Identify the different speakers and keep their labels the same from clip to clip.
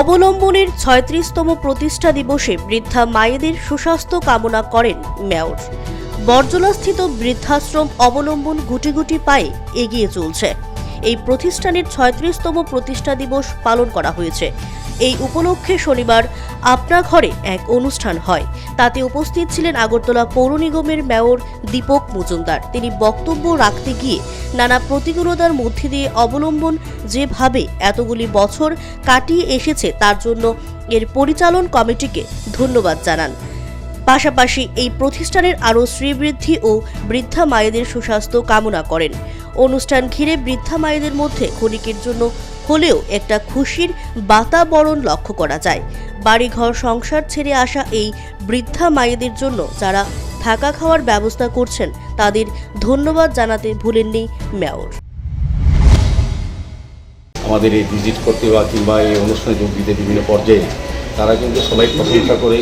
Speaker 1: অবলম্বনের ছয়ত্রিশতম প্রতিষ্ঠা দিবসে বৃদ্ধা মায়েদের সুস্বাস্থ্য কামনা করেন মেয়র। বর্জলাস্থিত বৃদ্ধাশ্রম অবলম্বন গুটি গুটি পায়ে এগিয়ে চলছে। এই প্রতিষ্ঠানের ছয়ত্রিশতম প্রতিষ্ঠা দিবস পালন করা হয়েছে। এই উপলক্ষে শনিবার আপনা ঘরে এক অনুষ্ঠান হয়। তাতে উপস্থিত ছিলেন আগরতলা পৌর নিগমের মেয়র দীপক মজুমদার। তিনি বক্তব্য রাখতে গিয়ে নানা প্রতিকূলতার মধ্যে দিয়ে অবলম্বন যেভাবে এতগুলি বছর কাটিয়ে এসেছে তার জন্য এর পরিচালন কমিটিকে ধন্যবাদ জানান। পাশাপাশি এই প্রতিষ্ঠানের আরও শ্রীবৃদ্ধি ও বৃদ্ধা মায়েদের সুস্বাস্থ্য কামনা করেন। অনুষ্ঠান ঘিরে বৃদ্ধা মায়েদের মধ্যে ক্ষণিকের জন্য হলেও একটা খুশির বাতাবরণ লক্ষ্য করা যায়। বাড়িঘর সংসার ছেড়ে আসা এই বৃদ্ধা মায়েদের জন্য যারা থাকা খাওয়ার ব্যবস্থা করছেন, তাদের ধন্যবাদ জানাতে ভুলেননি মেয়র।
Speaker 2: আমাদের এই ভিজিট করতে বা কিংবা এই অনুষ্ঠানে যোগ দিতে বিভিন্ন পর্যায়ে তারা কিন্তু সবাই প্রশংসা করে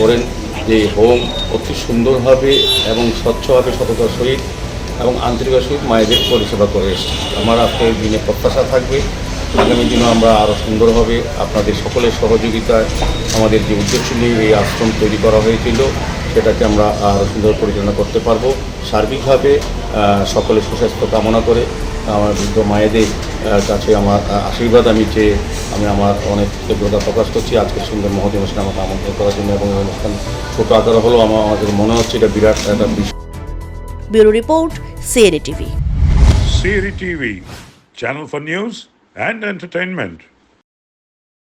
Speaker 2: করেন। যে হোম অতি সুন্দরভাবে এবং স্বচ্ছভাবে সততার সহিত এবং আন্তরিকার সহিত মায়েদের পরিষেবা করে আমার আজকের দিনে প্রত্যাশা থাকবে, আগামী দিনও আমরা আরও সুন্দরভাবে আপনাদের সকলের সহযোগিতায় আমাদের যে উদ্দেশ্য নিয়ে এই আশ্রম তৈরি করা হয়েছিল, সেটাকে আমরা আরও সুন্দর পরিচালনা করতে পারব। সার্বিকভাবে সকলের সুস্বাস্থ্য কামনা করে, আমার বৃদ্ধ মায়েদের কাছে আমার আশীর্বাদ আমি চেয়ে আমি আমার অনেক কৃতজ্ঞতা প্রকাশ করছি। আজকে সুন্দর মহতি অনুষ্ঠান আমাকে আমন্ত্রণ করার জন্য এবং এই অনুষ্ঠান ছোট আকার হলেও আমার আমাদের মনে হচ্ছে এটা বিরাট একটা বিষয়।
Speaker 1: Bureau report CNA TV.
Speaker 3: Siri TV channel for news and entertainment.